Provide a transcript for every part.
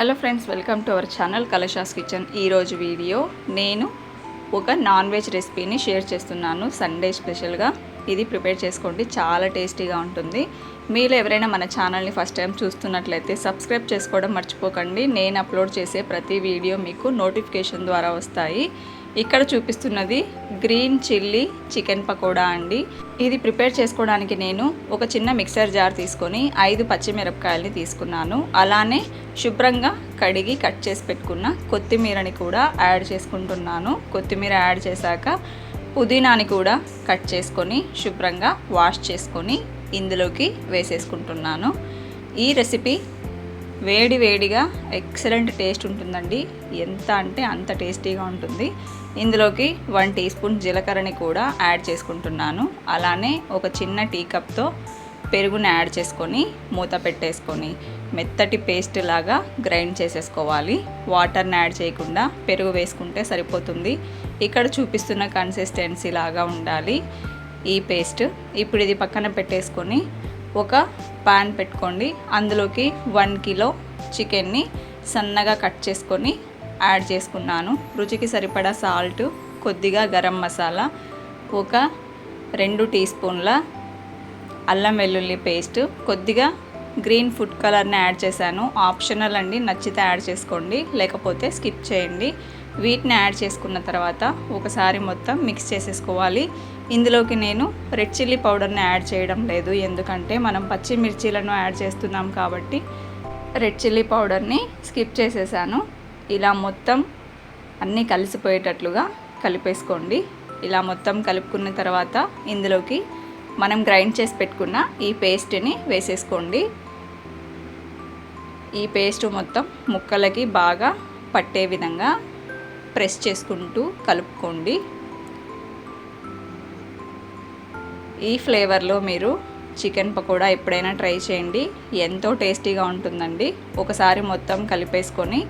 Hello friends welcome to our channel Kalasha's kitchen. ఈరోజు video నేను ఒక నాన్ వెజ్ రెసిపీని షేర్ చేస్తున్నాను సండే స్పెషల్గా. ఇది ప్రిపేర్ చేసుకోండి చాలా టేస్టీగా ఉంటుంది. మీరు ఎవరైనా మన ఛానల్ని ఫస్ట్ టైం చూస్తున్నట్లయితే సబ్స్క్రైబ్ చేసుకోవడం మర్చిపోకండి. నేను అప్లోడ్ చేసే ప్రతి వీడియో మీకు నోటిఫికేషన్ ద్వారా వస్తాయి. ఇక్కడ చూపిస్తున్నది గ్రీన్ చిల్లీ చికెన్ పకోడా అండి. ఇది ప్రిపేర్ చేసుకోవడానికి నేను ఒక చిన్న మిక్సర్ జార్ తీసుకొని ఐదు పచ్చిమిరపకాయలని తీసుకున్నాను. అలానే శుభ్రంగా కడిగి కట్ చేసి పెట్టుకున్న కొత్తిమీరని కూడా యాడ్ చేసుకుంటున్నాను. కొత్తిమీర యాడ్ చేశాక పుదీనాని కూడా కట్ చేసుకొని శుభ్రంగా వాష్ చేసుకొని ఇందులోకి వేసేసుకుంటున్నాను. ఈ రెసిపీ వేడి వేడిగా ఎక్సలెంట్ టేస్ట్ ఉంటుందండి. ఎంత అంటే అంత టేస్టీగా ఉంటుంది. ఇందులోకి వన్ టీ స్పూన్ జీలకర్రని కూడా యాడ్ చేసుకుంటున్నాను. అలానే ఒక చిన్న టీ కప్తో పెరుగుని యాడ్ చేసుకొని మూత పెట్టేసుకొని మెత్తటి పేస్ట్ లాగా గ్రైండ్ చేసేసుకోవాలి. వాటర్ని యాడ్ చేయకుండా పెరుగు వేసుకుంటే సరిపోతుంది. ఇక్కడ చూపిస్తున్న కన్సిస్టెన్సీ లాగా ఉండాలి ఈ పేస్ట్. ఇప్పుడు ఇది పక్కన పెట్టేసుకొని ఒక పాన్ పెట్టుకోండి. అందులోకి వన్ కిలో చికెన్ని సన్నగా కట్ చేసుకొని యాడ్ చేసుకున్నాను. రుచికి సరిపడా సాల్ట్ కొద్దిగా గరం మసాలా ఒక రెండు టీ స్పూన్ల అల్లం వెల్లుల్లి పేస్ట్ కొద్దిగా గ్రీన్ ఫుడ్ కలర్ని యాడ్ చేశాను. ఆప్షనల్ అండి నచ్చితే యాడ్ చేసుకోండి లేకపోతే స్కిప్ చేయండి. వీటిని యాడ్ చేసుకున్న తర్వాత ఒకసారి మొత్తం మిక్స్ చేసేసుకోవాలి. ఇందులోకి నేను రెడ్ చిల్లీ పౌడర్ని యాడ్ చేయడం లేదు ఎందుకంటే మనం పచ్చిమిర్చీలను యాడ్ చేస్తున్నాం కాబట్టి రెడ్ చిల్లీ పౌడర్ని స్కిప్ చేసేసాను. ఇలా మొత్తం అన్నీ కలిసిపోయేటట్లుగా కలిపేసుకోండి. ఇలా మొత్తం కలుపుకున్న తర్వాత ఇందులోకి మనం గ్రైండ్ చేసి పెట్టుకున్న ఈ పేస్ట్ని వేసేసుకోండి. ఈ పేస్ట్ మొత్తం ముక్కలకి బాగా పట్టే విధంగా ప్రెస్ చేసుకుంటూ కలుపుకోండి. ఈ ఫ్లేవర్లో మీరు చికెన్ పకోడా ఎప్పుడైనా ట్రై చేయండి. ఎంతో టేస్టీగా ఉంటుందండి. ఒకసారి మొత్తం కలిపేసుకొని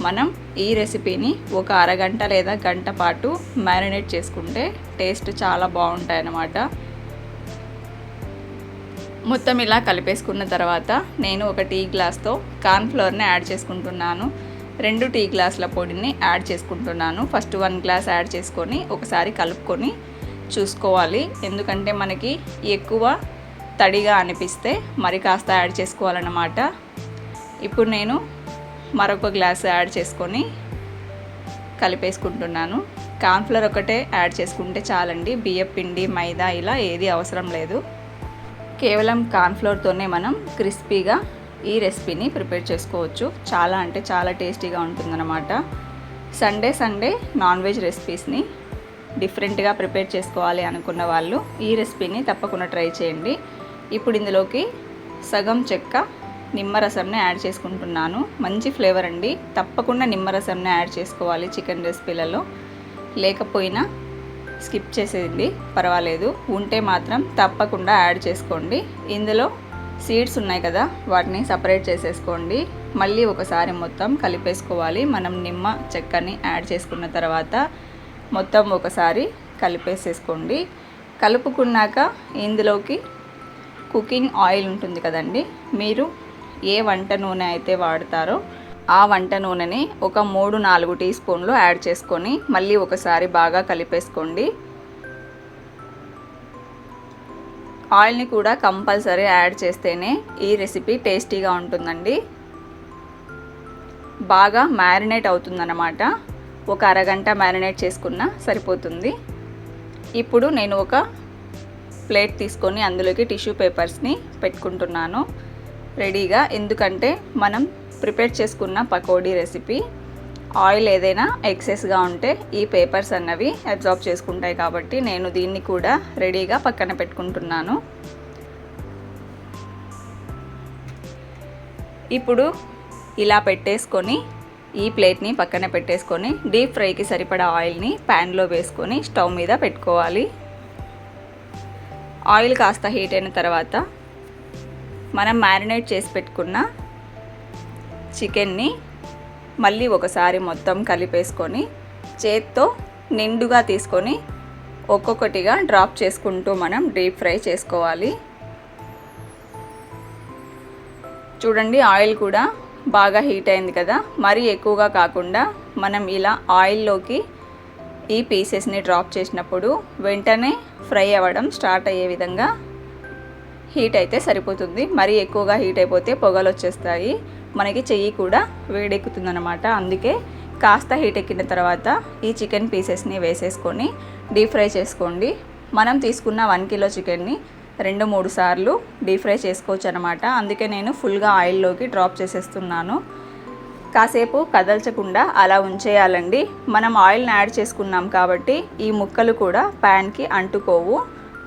మనం ఈ రెసిపీని ఒక అరగంట లేదా గంట పాటు మ్యారినేట్ చేసుకుంటే టేస్ట్ చాలా బాగుంటాయి అన్నమాట మొత్తం ఇలా కలిపేసుకున్న తర్వాత నేను ఒక టీ గ్లాస్తో కార్న్ఫ్లోర్ని యాడ్ చేసుకుంటున్నాను. రెండు టీ గ్లాసుల పొడిని యాడ్ చేసుకుంటున్నాను. ఫస్ట్ వన్ గ్లాస్ యాడ్ చేసుకొని ఒకసారి కలుపుకొని చూసుకోవాలి. ఎందుకంటే మనకి ఎక్కువ తడిగా అనిపిస్తే మరి కాస్త యాడ్ చేసుకోవాలన్నమాట. ఇప్పుడు నేను మరొక గ్లాస్ యాడ్ చేసుకొని కలిపేసుకుంటున్నాను. కార్న్ఫ్లవర్ ఒకటే యాడ్ చేసుకుంటే చాలండి. బియ్యం పిండి మైదా ఇలా ఏది అవసరం లేదు. కేవలం కాన్ఫ్లోర్తోనే మనం క్రిస్పీగా ఈ రెసిపీని ప్రిపేర్ చేసుకోవచ్చు. చాలా అంటే చాలా టేస్టీగా ఉంటుందన్నమాట. సండే సండే నాన్ వెజ్ రెసిపీస్ని డిఫరెంట్గా ప్రిపేర్ చేసుకోవాలి అనుకున్న వాళ్ళు ఈ రెసిపీని తప్పకుండా ట్రై చేయండి. ఇప్పుడు ఇందులోకి సగం చెక్క నిమ్మరసంని యాడ్ చేసుకుంటున్నాను. మంచి ఫ్లేవర్ అండి. తప్పకుండా నిమ్మరసంని యాడ్ చేసుకోవాలి చికెన్ రెసిపీలలో. లేకపోయినా స్కిప్ చేసేయండి. పర్వాలేదు. ఉంటే మాత్రం తప్పకుండా యాడ్ చేసుకోండి. ఇందులో సీడ్స్ ఉన్నాయి కదా వాటిని సపరేట్ చేసేసుకోండి. మళ్ళీ ఒకసారి మొత్తం కలిపేసుకోవాలి. మనం నిమ్మ చెక్కని యాడ్ చేసుకున్న తర్వాత మొత్తం ఒకసారి కలిపేసేసుకోండి. కలుపుకున్నాక ఇందులోకి కుకింగ్ ఆయిల్ ఉంటుంది కదండి మీరు ఏ వంట నూనె అయితే వాడతారో ఆ వంట నూనెని ఒక మూడు నాలుగు టీ స్పూన్లు యాడ్ చేసుకొని మళ్ళీ ఒకసారి బాగా కలిపేసుకోండి. ఆయిల్ని కూడా కంపల్సరీ యాడ్ చేస్తేనే ఈ రెసిపీ టేస్టీగా ఉంటుందండి. బాగా మ్యారినేట్ అవుతుందన్నమాట. ఒక అరగంట మ్యారినేట్ చేసుకున్న సరిపోతుంది. ఇప్పుడు నేను ఒక ప్లేట్ తీసుకొని అందులోకి టిష్యూ పేపర్స్ని పెట్టుకుంటున్నాను. రెడీగా. ఎందుకంటే మనం ప్రిపేర్ చేసుకున్న పకోడీ రెసిపీ ఆయిల్ ఏదైనా ఎక్సెస్గా ఉంటే ఈ పేపర్స్ అన్నవి అబ్జార్బ్ చేసుకుంటాయి కాబట్టి నేను దీన్ని కూడా రెడీగా పక్కన పెట్టుకుంటున్నాను. ఇప్పుడు ఇలా పెట్టేసుకొని ఈ ప్లేట్ని పక్కన పెట్టేసుకొని డీప్ ఫ్రైకి సరిపడా ఆయిల్ని ప్యాన్లో వేసుకొని స్టవ్ మీద పెట్టుకోవాలి. ఆయిల్ కాస్త హీట్ అయిన తర్వాత మనం మ్యారినేట్ చేసి పెట్టుకున్న చికెన్ని మళ్ళీ ఒకసారి మొత్తం కలిపేసుకొని చేత్తో నిండుగా తీసుకొని ఒక్కొక్కటిగా డ్రాప్ చేసుకుంటూ మనం డీప్ ఫ్రై చేసుకోవాలి. చూడండి ఆయిల్ కూడా బాగా హీట్ అయింది కదా. మరీ ఎక్కువగా కాకుండా మనం ఇలా ఆయిల్లోకి ఈ పీసెస్ని డ్రాప్ చేసినప్పుడు వెంటనే ఫ్రై అవ్వడం స్టార్ట్ అయ్యే విధంగా హీట్ అయితే సరిపోతుంది. మరీ ఎక్కువగా హీట్ అయిపోతే పొగలు వచ్చేస్తాయి. మనకి చెయ్యి కూడా వేడెక్కుతుంది అనమాట అందుకే కాస్త హీట్ ఎక్కిన తర్వాత ఈ చికెన్ పీసెస్ని వేసేసుకొని డీప్ ఫ్రై చేసుకోండి. మనం తీసుకున్న వన్ కిలో చికెన్ని రెండు మూడు సార్లు డీప్ ఫ్రై చేసుకోవచ్చు అనమాట అందుకే నేను ఫుల్గా ఆయిల్లోకి డ్రాప్ చేసేస్తున్నాను. కాసేపు కదల్చకుండా అలా ఉంచేయాలండి. మనం ఆయిల్ని యాడ్ చేసుకున్నాం కాబట్టి ఈ ముక్కలు కూడా ప్యాన్కి అంటుకోవు.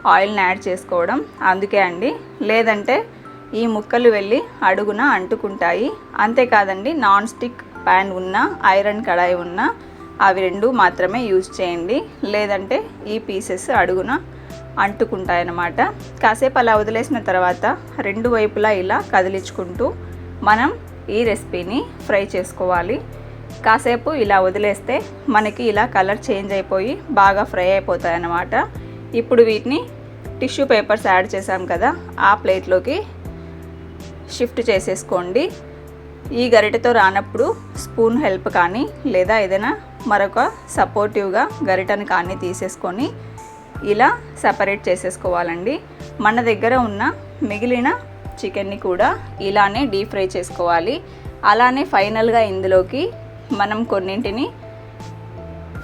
ఆయిల్ని యాడ్ చేసుకోవడం అందుకే అండి. లేదంటే ఈ ముక్కలు వెళ్ళి అడుగున అంటుకుంటాయి. అంతేకాదండి నాన్ స్టిక్ ప్యాన్ ఉన్న ఐరన్ కడాయి ఉన్న అవి రెండు మాత్రమే యూజ్ చేయండి. లేదంటే ఈ పీసెస్ అడుగున అంటుకుంటాయన్నమాట. కాసేపు అలా వదిలేసిన తర్వాత రెండు వైపులా ఇలా కదిలించుకుంటూ మనం ఈ రెసిపీని ఫ్రై చేసుకోవాలి. కాసేపు ఇలా వదిలేస్తే మనకి ఇలా కలర్ చేంజ్ అయిపోయి బాగా ఫ్రై అయిపోతాయి అన్నమాట ఇప్పుడు వీటిని టిష్యూ పేపర్స్ యాడ్ చేసాం కదా ఆ ప్లేట్లోకి షిఫ్ట్ చేసేసుకోండి. ఈ గరిటెతో రానప్పుడు స్పూన్ హెల్ప్ కానీ లేదా ఏదైనా మరొక సపోర్టివ్గా గరిటను కానీ తీసేసుకొని ఇలా సపరేట్ చేసేసుకోవాలండి. మన దగ్గర ఉన్న మిగిలిన చికెన్ని కూడా ఇలానే డీప్ ఫ్రై చేసుకోవాలి. అలానే ఫైనల్గా ఇందులోకి మనం కొన్నింటిని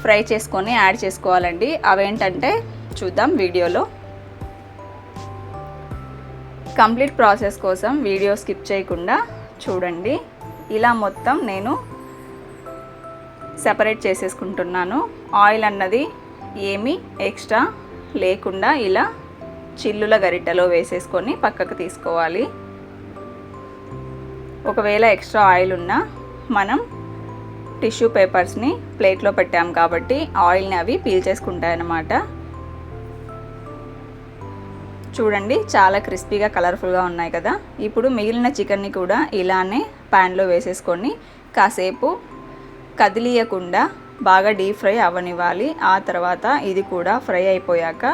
ఫ్రై చేసుకొని యాడ్ చేసుకోవాలండి. అవేంటంటే చూద్దాం వీడియోలో. కంప్లీట్ ప్రాసెస్ కోసం వీడియో స్కిప్ చేయకుండా చూడండి. ఇలా మొత్తం నేను సెపరేట్ చేసేసుకుంటున్నాను. ఆయిల్ అన్నది ఏమీ ఎక్స్ట్రా లేకుండా ఇలా చిల్లుల గరిటెలో వేసేసుకొని పక్కకు తీసుకోవాలి. ఒకవేళ ఎక్స్ట్రా ఆయిల్ ఉన్నా మనం టిష్యూ పేపర్స్ని ప్లేట్లో పెట్టాం కాబట్టి ఆయిల్ని అవి పీల్చేసుకుంటాయన్నమాట చూడండి చాలా క్రిస్పీగా కలర్ఫుల్గా ఉన్నాయి కదా. ఇప్పుడు మిగిలిన చికెన్ని కూడా ఇలానే ప్యాన్లో వేసేసుకొని కాసేపు కదిలియకుండా బాగా డీప్ ఫ్రై అవ్వనివ్వాలి. ఆ తర్వాత ఇది కూడా ఫ్రై అయిపోయాక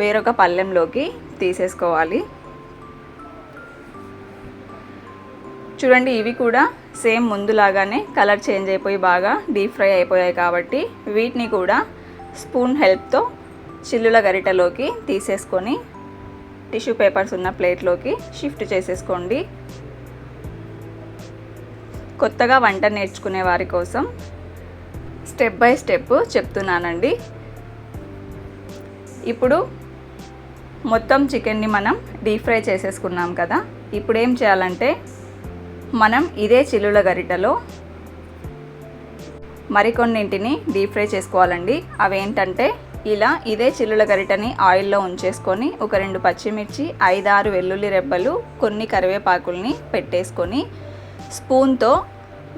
వేరొక పళ్ళెంలోకి తీసేసుకోవాలి. చూడండి ఇవి కూడా సేమ్ ముందులాగానే కలర్ చేంజ్ అయిపోయి బాగా డీప్ ఫ్రై అయిపోయాయి కాబట్టి వీటిని కూడా స్పూన్ హెల్ప్తో చిల్లుల గరిటలోకి తీసేసుకొని టిష్యూ పేపర్స్ ఉన్న ప్లేట్లోకి షిఫ్ట్ చేసేసుకోండి. కొత్తగా వంట నేర్చుకునే వారి కోసం స్టెప్ బై స్టెప్ చెప్తున్నానండి. ఇప్పుడు మొత్తం చికెన్ని మనం డీప్ ఫ్రై చేసేసుకున్నాం కదా. ఇప్పుడు ఏం చేయాలంటే మనం ఇదే చిల్లుల గరిటలో మరికొన్నింటిని డీప్ ఫ్రై చేసుకోవాలండి. అవేంటంటే ఇలా ఇదే చిల్లుల గరిటని ఆయిల్లో ఉంచేసుకొని ఒక రెండు పచ్చిమిర్చి ఐదారు వెల్లుల్లి రెబ్బలు కొన్ని కరివేపాకుల్ని పెట్టేసుకొని స్పూన్తో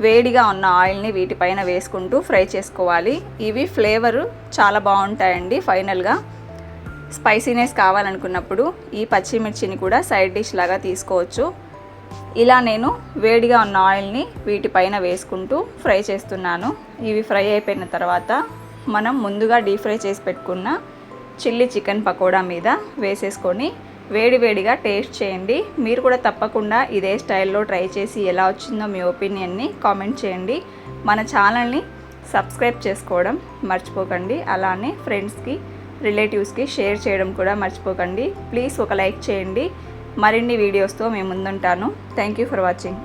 వేడిగా ఉన్న ఆయిల్ని వీటిపైన వేసుకుంటూ ఫ్రై చేసుకోవాలి. ఇవి ఫ్లేవరు చాలా బాగుంటాయండి ఫైనల్గా. స్పైసీనెస్ కావాలనుకున్నప్పుడు ఈ పచ్చిమిర్చిని కూడా సైడ్ డిష్ లాగా తీసుకోవచ్చు. ఇలా నేను వేడిగా ఉన్న ఆయిల్ని వీటిపైన వేసుకుంటూ ఫ్రై చేస్తున్నాను. ఇవి ఫ్రై అయిపోయిన తర్వాత మనం ముందుగా డీప్ ఫ్రై చేసి పెట్టుకున్న చిల్లీ చికెన్ పకోడా మీద వేసేసుకొని వేడివేడిగా టేస్ట్ చేయండి. మీరు కూడా తప్పకుండా ఇదే స్టైల్లో ట్రై చేసి ఎలా వచ్చిందో మీ ఒపీనియన్ని కామెంట్ చేయండి. మన ఛానల్ని సబ్స్క్రైబ్ చేసుకోవడం మర్చిపోకండి. అలానే ఫ్రెండ్స్కి రిలేటివ్స్కి షేర్ చేయడం కూడా మర్చిపోకండి. ప్లీజ్ ఒక లైక్ చేయండి. మరిన్ని వీడియోస్తో మేము ముందుంటాను. Thank you for watching.